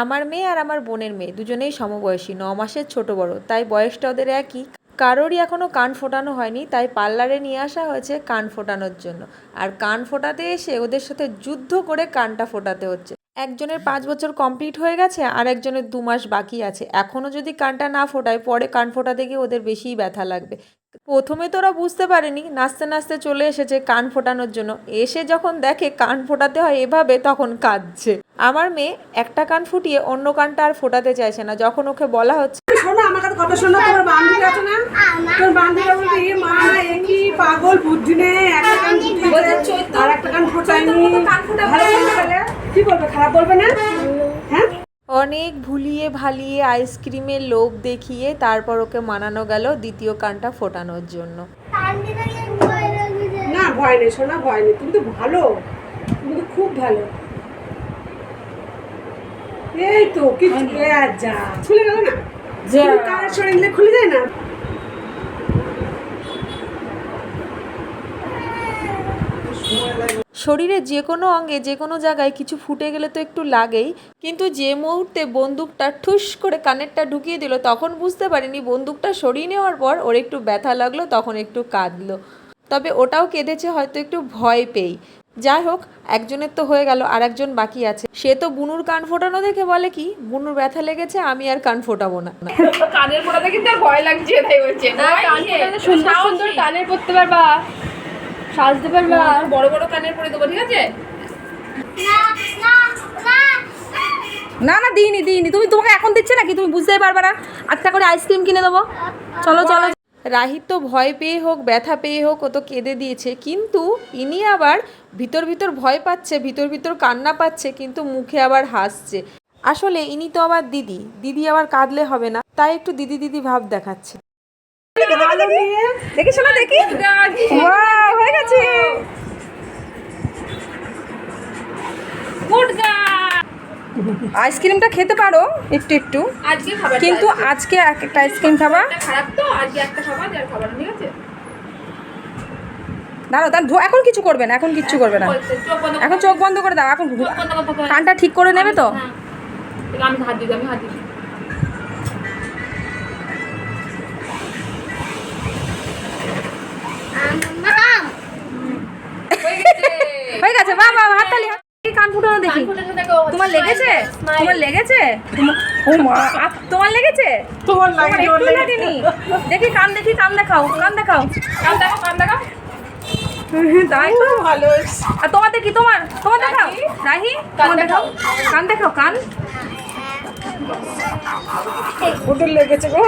আমার মেয়ে আর আমার বোনের মেয়ে, দুজনেই সমবয়সী, ন মাসের ছোট বড়, তাই বয়সটা ওদের একই। কারোরই এখনও কান ফোটানো হয়নি, তাই পার্লারে নিয়ে আসা হয়েছে কান ফোটানোর জন্য। আর কান ফোটাতে এসে ওদের সাথে যুদ্ধ করে কানটা ফোটাতে হচ্ছে। একজনের পাঁচ বছর কমপ্লিট হয়ে গেছে, আর একজনের দু মাস বাকি আছে। এখনও যদি কানটা না ফোটায়, পরে কান ফোটাতে গিয়ে ওদের বেশিই ব্যথা লাগবে। প্রথমে তো ওরা বুঝতে পারেনি, নাচতে নাচতে চলে এসেছে কান ফোটানোর জন্য। এসে যখন দেখে কান ফোটাতে হয় এভাবে, তখন কাঁদছে। আমার মেয়ে একটা কান ফুটিয়ে অন্য কানটা আর ফোটাতে চাইছে না যখন ওকে বলা হচ্ছে শোনো আমার কাছে কথা শোনো তোমার বান্ধবী আছে না? তোর এ মা একই পাগল বুদ্ধি নেই একটা কান ফুটিয়েছে আর একটা কান? কি বলবে খারাপ বলবে না? হ্যাঁ? অনেক ভুলিয়ে ভালিয়ে আইসক্রিমের লোভ দেখিয়ে তারপর ওকে মানানো গেল দ্বিতীয় কানটা ফোটানোর জন্য। না ভয় নেই শোনা ভয় নেই। তুমি তো ভালো। তুমি তো খুব ভালো। এই তো কি যা খুলে গেল না? কানের সরে গেলে খুলে যায় না? শরীরে যে কোনো অঙ্গে যে কোনো জায়গায় কিছু ফুটে গেলে তো একটু লাগেই। কিন্তু যে মুহূর্তে বন্দুকটা ঠুস করে কানেরটা ঢুকিয়ে দিল তখন বুঝতে পারিনি বন্দুকটা সরিয়ে নেওয়ার পর ওর একটু ব্যথা লাগল তখন একটু কাঁদলো। তবে ওটাও কেঁদেছে হয়তো একটু ভয় পেয়েই। যাই হোক একজনের তো হয়ে গেল আর একজন বাকি আছে। সে তো বুনুর কান ফোটানো দেখে বলে কি বুনুর ব্যথা লেগেছে আমি আর কান ফোটাবো না। কানের ফোটাতে কিন্তু আর ভয় লাগছে তাই বলছে না সুন্দর সুন্দর কানের পরতে পারবা সাজতে পারবা। বড় বড় কানের পরে দেবো ঠিক আছে? না না দিইনি দিইনি। তুমি তোমাকে এখন দিচ্ছে নাকি? তুমি বুঝতেই পারবে না। একটা করে আইসক্রিম কিনে দেবো। চলো চলো রাহির তো ভয় পেয়ে হোক ব্যথা পেয়ে হোক ও তো কেঁদে দিয়েছে। কিন্তু ইনি আবার ভিতর ভিতর ভয় পাচ্ছে ভিতর ভিতর কান্না পাচ্ছে কিন্তু মুখে আবার হাসছে। আসলে ইনি তো আবার দিদি দিদি আবার কাঁদলে হবে না তাই একটু দিদি দিদি ভাব দেখাচ্ছে। দেখি শোনা দেখি আইসক্রিমটা খেতে পারো একটু একটু। কিন্তু আজকে। এক একটা আইসক্রিম খাবা। খারাপ তো আজকে একটা খাবার আর খাবার ঠিক আছে? দাঁড়ো দাঁড়ো এখন কিছু করবে না এখন কিচ্ছু করবে না। এখন চোখ বন্ধ করে দাও এখন। কানটা ঠিক করে নেবে তো। আমি হাত দিই আমি হাত দিই। ফুটানো দেখি? দেখো, তোমার লেগেছে? তোমার লেগেছে? তোমার- ও মা তোমার লেগেছে? তোমার তোমার লাগে একটু লাগেনি। দেখি কান দেখি কান দেখাও কান দেখাও। কান দেখাও কান দেখাও। তাই তো ভালো আর তোমাদের কি? তোমার তোমার দেখাও। রাহি? তোমার দেখাও। কান দেখাও কান। ওদের লেগেছে গো।